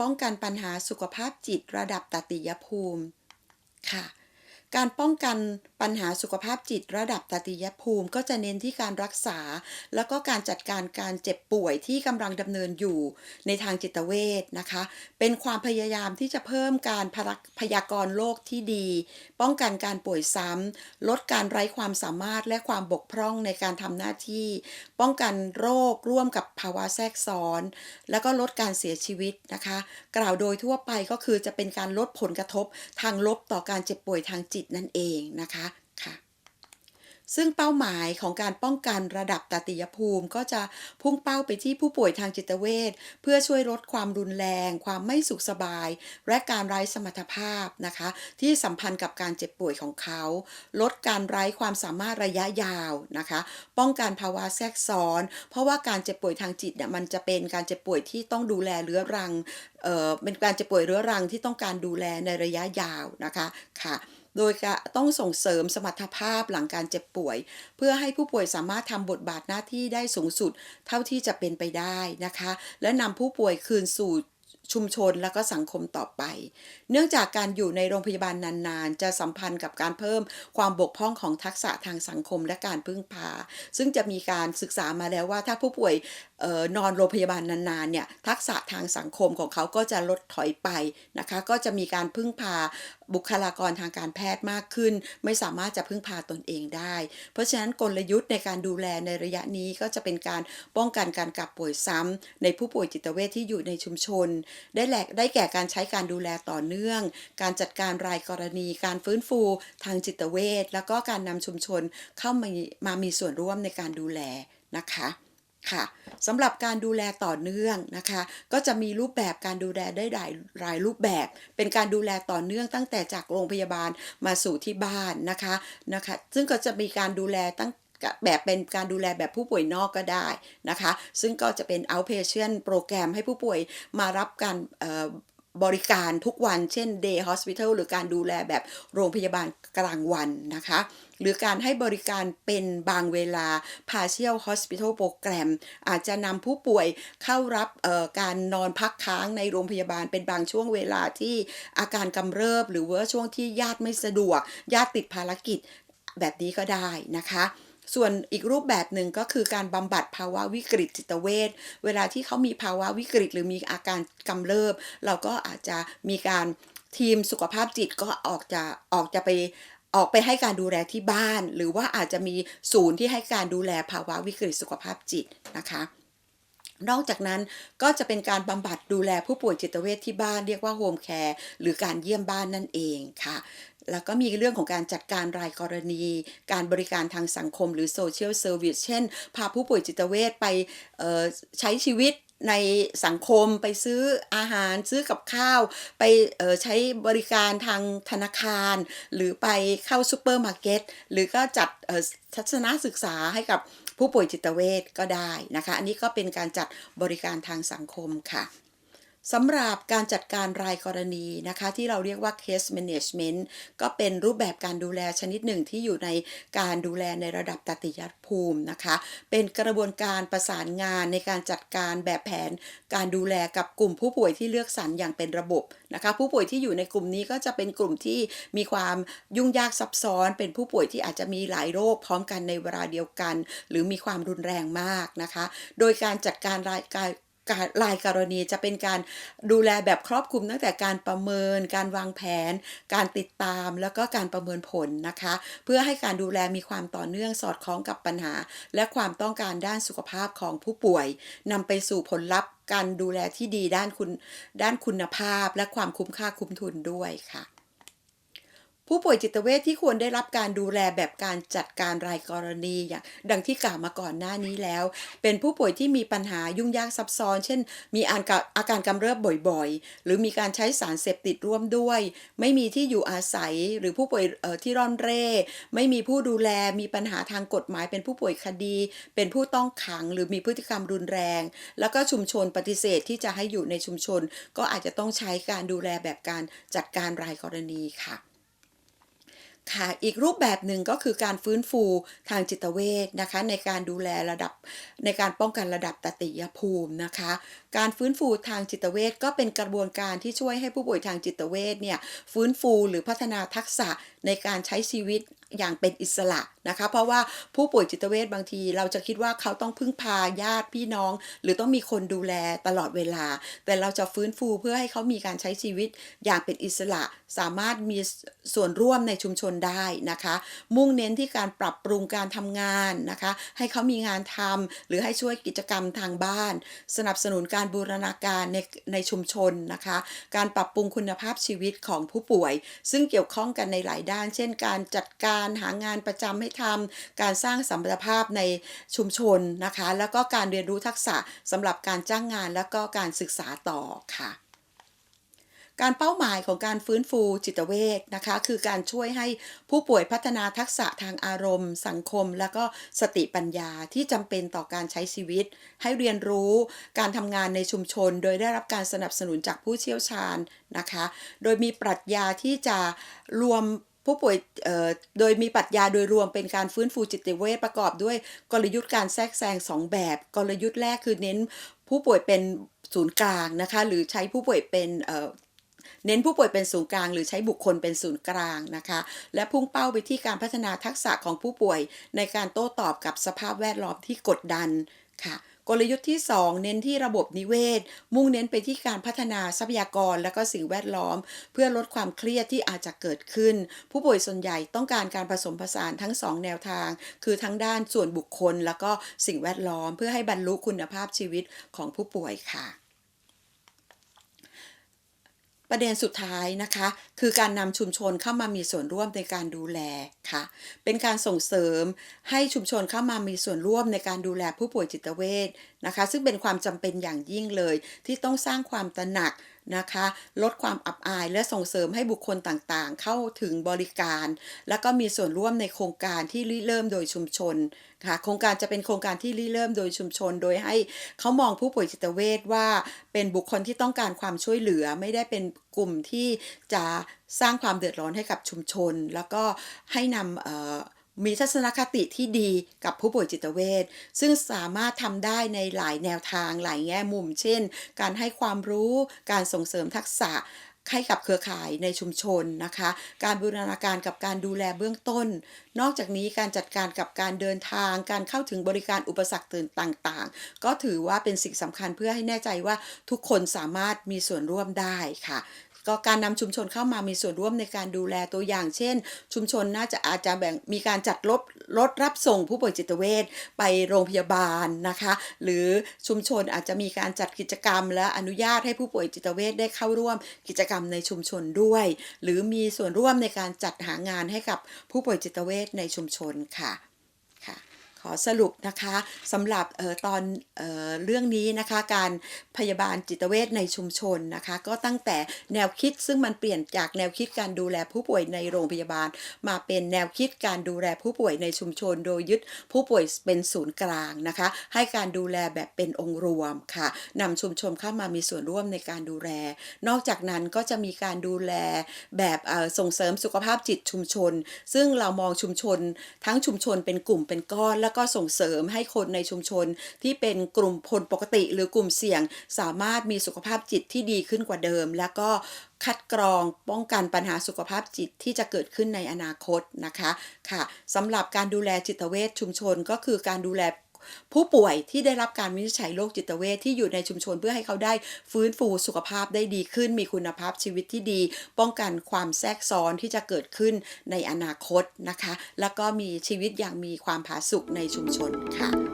ป้องกันปัญหาสุขภาพจิตระดับตติยภูมิค่ะ การป้องกันปัญหาสุขภาพจิตระดับตติยภูมิก็จะเน้นที่การรักษา แล้วก็การจัดการการเจ็บป่วยที่กำลังดำเนินอยู่ในทางจิตเวชนะคะ เป็นความพยายามที่จะเพิ่มการพลักพยากรณ์โรคที่ดี ป้องกันการป่วยซ้ำลดการไร้ความสามารถและความบกพร่องในการทำหน้าที่ ป้องกันโรคร่วมกับภาวะแทรกซ้อน แล้วก็ลดการเสียชีวิตนะคะ กล่าวโดยทั่วไปก็คือจะเป็นการลดผลกระทบทางลบต่อการเจ็บป่วยทางจิตนั่นเองนะคะค่ะซึ่งเป้าหมายของการป้องกันระดับตติยภูมิ ก็จะพุ่งเป้าไปที่ผู้ป่วยทางจิตเวชเพื่อช่วยลดความรุนแรง ความไม่สุขสบาย และการไร้สมรรถภาพนะคะ ที่สัมพันธ์กับการเจ็บป่วยของเขา ลดการไร้ความสามารถระยะยาวนะคะ ป้องกันภาวะแทรกซ้อน เพราะว่าการเจ็บป่วยทางจิตเนี่ยมันจะเป็นการเจ็บป่วยที่ต้องดูแลเรื้อรังเออเป็นการเจ็บป่วยเรื้อรังที่ต้องการดูแลในระยะยาวนะคะค่ะ โดยจะต้องส่งเสริมสมรรถภาพหลังการเจ็บป่วย เพื่อให้ผู้ป่วยสามารถทำบทบาทหน้าที่ได้สูงสุด เท่าที่จะเป็นไปได้นะคะ และนำผู้ป่วยคืนสู่ ชุมชนและก็สังคมต่อไป เนื่องจากการอยู่ในโรงพยาบาลนานๆ จะสัมพันธ์กับการเพิ่มความบกพร่องของทักษะทางสังคมและการพึ่งพา ซึ่งจะมีการศึกษามาแล้วว่าถ้าผู้ป่วยออนอนโรงพยาบาลนานๆเนี่ยทักษะทางสังคมของเขาก็จะลดถอยไปนะคะก็จะมีการพึ่งพาบุคลากรทางการแพทย์มากขึ้น ไม่สามารถจะพึ่งพาตนเองได้ เพราะฉะนั้นกลยุทธ์ในการดูแลในระยะนี้ก็จะเป็นการป้องกันการกลับป่วยซ้ำในผู้ป่วยจิตเวชที่อยู่ในชุมชนได้แหลกได้แก่การใช้การดูแลต่อเนื่อง การจัดการรายกรณี การฟื้นฟูทางจิตเวชแล้วก็การนำชุมชนเข้ามามามีส่วนร่วมในการดูแลนะคะค่ะสำหรับการดูแลต่อเนื่องนะคะ ก็จะมีรูปแบบการดูแลได้หลายหลายรูปแบบ เป็นการดูแลต่อเนื่องตั้งแต่จากโรงพยาบาลมาสู่ที่บ้านนะคะนะคะ ซึ่งก็จะมีการดูแลตั้ง แบบเป็นการดูแลแบบผู้ป่วยนอกก็ได้นะคะ ซึ่งก็จะเป็น outpatient โปรแกรมให้ผู้ป่วยมารับการบริการทุกวัน เช่น day hospital หรือการดูแลแบบโรงพยาบาลกลางวันนะคะ หรือการให้บริการเป็นบางเวลา partial hospital program อาจจะนำผู้ป่วยเข้ารับการนอนพักค้างในโรงพยาบาลเป็นบางช่วงเวลาที่อาการกำเริบ หรือว่าช่วงที่ญาติไม่สะดวก ญาติติดภารกิจแบบนี้ก็ได้นะคะ ส่วนอีกรูปแบบหนึ่งก็คือการบำบัดภาวะวิกฤตจิตเวชเวลาที่เขามีภาวะวิกฤต หรือมีอาการกำเริบ เราก็อาจจะมีการทีมสุขภาพจิตก็ออกจะออกจะไปออกไปให้การดูแลที่บ้าน หรือว่าอาจจะมีศูนย์ที่ให้การดูแลภาวะวิกฤตสุขภาพจิตนะคะ นอกจากนั้นก็จะเป็นการบำบัดดูแลผู้ป่วยจิตเวชที่บ้านเรียกว่าโฮมแคร์หรือการเยี่ยมบ้านนั่นเองค่ะ แล้วก็มีเรื่องของการจัดการรายกรณี การบริการทางสังคมหรือโซเชียลเซอร์วิสเช่น พาผู้ป่วยจิตเวชไปใช้ชีวิต ในสังคมไปซื้ออาหารซื้อกับข้าว ไปใช้บริการทางธนาคาร หรือไปเข้าซูเปอร์มาร์เก็ตหรือก็จัดทัศนศึกษาให้กับผู้ป่วยจิตเวชก็ได้นะคะ อันนี้ก็เป็นการจัดบริการทางสังคมค่ะ สำหรับการจัดการรายกรณีนะคะที่เราเรียกว่า case management ก็เป็นรูปแบบการดูแลชนิดหนึ่งที่อยู่ในการดูแลในระดับตติยภูมินะคะ เป็นกระบวนการประสานงานในการจัดการแบบแผน การดูแลกับกลุ่มผู้ป่วยที่เลือกสรรอย่างเป็นระบบนะคะ ผู้ป่วยที่อยู่ในกลุ่มนี้ก็จะเป็นกลุ่มที่มีความยุ่งยากซับซ้อน เป็นผู้ป่วยที่อาจจะมีหลายโรคพร้อมกันในเวลาเดียวกัน หรือมีความรุนแรงมากนะคะ โดยการจัดการราย การรรายกรณีจะเป็นการดูแลแบบครอบคลุมตั้งแต่การประเมิน การวางแผน การติดตามแล้วก็การประเมินผลนะคะ เพื่อให้การดูแลมีความต่อเนื่องสอดคล้องกับปัญหา และความต้องการด้านสุขภาพของผู้ป่วยนำไปสู่ผลลัพธ์ การดูแลที่ดีด้านคุณด้านคุณภาพ และความคุ้มค่าคุ้มทุนด้วยค่ะ ผู้ป่วยจิตเวชที่ควรได้รับการดูแลแบบการจัดการรายกรณีอย่างดังที่กล่าวมาก่อนหน้านี้แล้ว เป็นผู้ป่วยที่มีปัญหายุ่งยากซับซ้อน เช่น มีอาการอาการกำเริบบ่อยๆ หรือมีการใช้สารเสพติดร่วมด้วย ไม่มีที่อยู่อาศัยหรือผู้ป่วยที่ร่อนเร่ ไม่มีผู้ดูแลมีปัญหาทางกฎหมาย เป็นผู้ป่วยคดี เป็นผู้ต้องขังหรือมีพฤติกรรมรุนแรง แล้วก็ชุมชนปฏิเสธที่จะให้อยู่ในชุมชน ก็อาจจะต้องใช้การดูแลแบบการจัดการรายกรณีค่ะ ค่ะอีกรูปแบบหนึ่งก็คือการฟื้นฟูทางจิตเวชนะคะในการดูแลระดับในการป้องกันระดับตติยภูมินะคะ การฟื้นฟูทางจิตเวชก็เป็นกระบวนการที่ช่วยให้ผู้ป่วยทางจิตเวชเนี่ยฟื้นฟูหรือพัฒนาทักษะในการใช้ชีวิต อย่างเป็นอิสระนะคะ เพราะว่าผู้ป่วยจิตเวชบางที เราจะคิดว่าเขาต้องพึ่งพาญาติพี่น้อง หรือต้องมีคนดูแลตลอดเวลา แต่เราจะฟื้นฟูเพื่อให้เขามีการใช้ชีวิตอย่างเป็นอิสระ สามารถมีส่วนร่วมในชุมชนได้นะคะ มุ่งเน้นที่การปรับปรุงการทำงานนะคะ ให้เขามีงานทำหรือให้ช่วยกิจกรรมทางบ้าน สนับสนุนการบูรณาการในในชุมชนนะคะ การปรับปรุงคุณภาพชีวิตของผู้ป่วย ซึ่งเกี่ยวข้องกันในหลายด้าน เช่น การจัดการหางานประจำให้ทำการสร้างสัมพันธภาพในชุมชนนะคะ แล้วก็การเรียนรู้ทักษะสำหรับการจ้างงานแล้วก็การศึกษาต่อค่ะการเป้าหมายของการฟื้นฟูจิตเวชนะคะ คือการช่วยให้ผู้ป่วยพัฒนาทักษะทางอารมณ์ สังคม และก็สติปัญญาที่จำเป็นต่อการใช้ชีวิต ให้เรียนรู้การทำงานในชุมชน โดยได้รับการสนับสนุนจากผู้เชี่ยวชาญนะคะ โดยมีปรัชญาที่จะรวม ผู้ป่วยโดยมีปรัชญาโดยรวมเป็นการฟื้นฟูจิตเวชประกอบด้วยกลยุทธ์การแทรกแซงสองแบบ กลยุทธ์แรกคือเน้นผู้ป่วยเป็นศูนย์กลางนะคะ หรือใช้ผู้ป่วยเป็นเน้นผู้ป่วยเป็นศูนย์กลาง หรือใช้บุคคลเป็นศูนย์กลางนะคะ และพุ่งเป้าไปที่การพัฒนาทักษะของผู้ป่วยในการโต้ตอบกับสภาพแวดล้อมที่กดดันค่ะ กลยุทธ์ที่ 2 เน้นที่ระบบนิเวศ มุ่งเน้นไปที่การพัฒนาทรัพยากรและก็สิ่งแวดล้อม เพื่อลดความเครียดที่อาจจะเกิดขึ้น ผู้ป่วยส่วนใหญ่ต้องการการผสมผสานทั้ง 2 แนวทาง คือทั้งด้านส่วนบุคคล แล้วก็สิ่งแวดล้อม เพื่อให้บรรลุคุณภาพชีวิตของผู้ป่วยค่ะ ประเด็นสุดท้ายนะคะ คือการนำชุมชนเข้ามามีส่วนร่วมในการดูแลค่ะ เป็นการส่งเสริมให้ชุมชนเข้ามามีส่วนร่วมในการดูแลผู้ป่วยจิตเวชนะคะ ซึ่งเป็นความจำเป็นอย่างยิ่งเลยที่ต้องสร้างความตระหนัก นะคะ ลดความอับอายและส่งเสริมให้บุคคลต่างๆ เข้าถึงบริการ แล้วก็มีส่วนร่วมในโครงการที่ริเริ่มโดยชุมชนค่ะโครงการจะเป็นโครงการที่ริเริ่มโดยชุมชน โดยให้เขามองผู้ป่วยจิตเวชว่า เป็นบุคคลที่ต้องการความช่วยเหลือไม่ได้เป็นกลุ่มที่จะสร้างความเดือดร้อนให้กับชุมชน แล้วก็ให้นำ มีทัศนคติที่ดีกับผู้ป่วยจิตเวชซึ่งสามารถทำได้ในหลายแนวทางหลายแง่มุม เช่น การให้ความรู้การส่งเสริมทักษะให้กับเครือข่ายในชุมชนนะคะ การบูรณาการกับการดูแลเบื้องต้น นอกจากนี้การจัดการกับการเดินทาง การเข้าถึงบริการอุปสรรคตื่นต่างๆ ก็ถือว่าเป็นสิ่งสำคัญเพื่อให้แน่ใจว่าทุกคนสามารถมีส่วนร่วมได้ค่ะ ก็การนำชุมชนเข้ามามีส่วนร่วมในการดูแลตัวอย่างเช่น ชุมชนน่าจะอาจจะแบ่งมีการจัดรถรถรับส่งผู้ป่วยจิตเวชไปโรงพยาบาลนะคะ หรือชุมชนอาจจะมีการจัดกิจกรรม และอนุญาตให้ผู้ป่วยจิตเวชได้เข้าร่วมกิจกรรมในชุมชนด้วย หรือมีส่วนร่วมในการจัดหางานให้กับผู้ป่วยจิตเวชในชุมชนค่ะค่ะ ขอสรุปนะคะสำหรับออตอนเออเรื่องนี้นะคะการพยาบาลจิตเวชในชุมชนนะคะก็ตั้งแต่แนวคิดซึ่งมันเปลี่ยนจากแนวคิดการดูแลผู้ป่วยในโรงพยาบาล มาเป็นแนวคิดการดูแลผู้ป่วยในชุมชน โดยยึดผู้ป่วยเป็นศูนย์กลางนะคะให้การดูแลแบบเป็นองค์รวมค่ะนำชุมชนเข้ามามีส่วนร่วมในการดูแล นอกจากนั้นก็จะมีการดูแลแบบส่งเสริมสุขภาพจิตชุมชน ซึ่งเรามองชุมชนทั้งชุมชนเป็นกลุ่มเป็นก้อนแล้วก็ส่งเสริมให้คนในชุมชนที่เป็นกลุ่มคนปกติหรือกลุ่มเสี่ยง สามารถมีสุขภาพจิตที่ดีขึ้นกว่าเดิม แล้วก็คัดกรองป้องกันปัญหาสุขภาพจิตที่จะเกิดขึ้นในอนาคตนะคะค่ะสำหรับการดูแลจิตเวชชุมชนก็คือการดูแล ผู้ป่วยที่ได้รับการวินิจฉัยโรคจิตเวทที่อยู่ในชุมชนเพื่อให้เขาได้ฟื้นฟูสุขภาพได้ดีขึ้น มีคุณภาพชีวิตที่ดี ป้องกันความแทรกซ้อนที่จะเกิดขึ้นในอนาคตนะคะ แล้วก็มีชีวิตอย่างมีความผาสุกในชุมชนค่ะ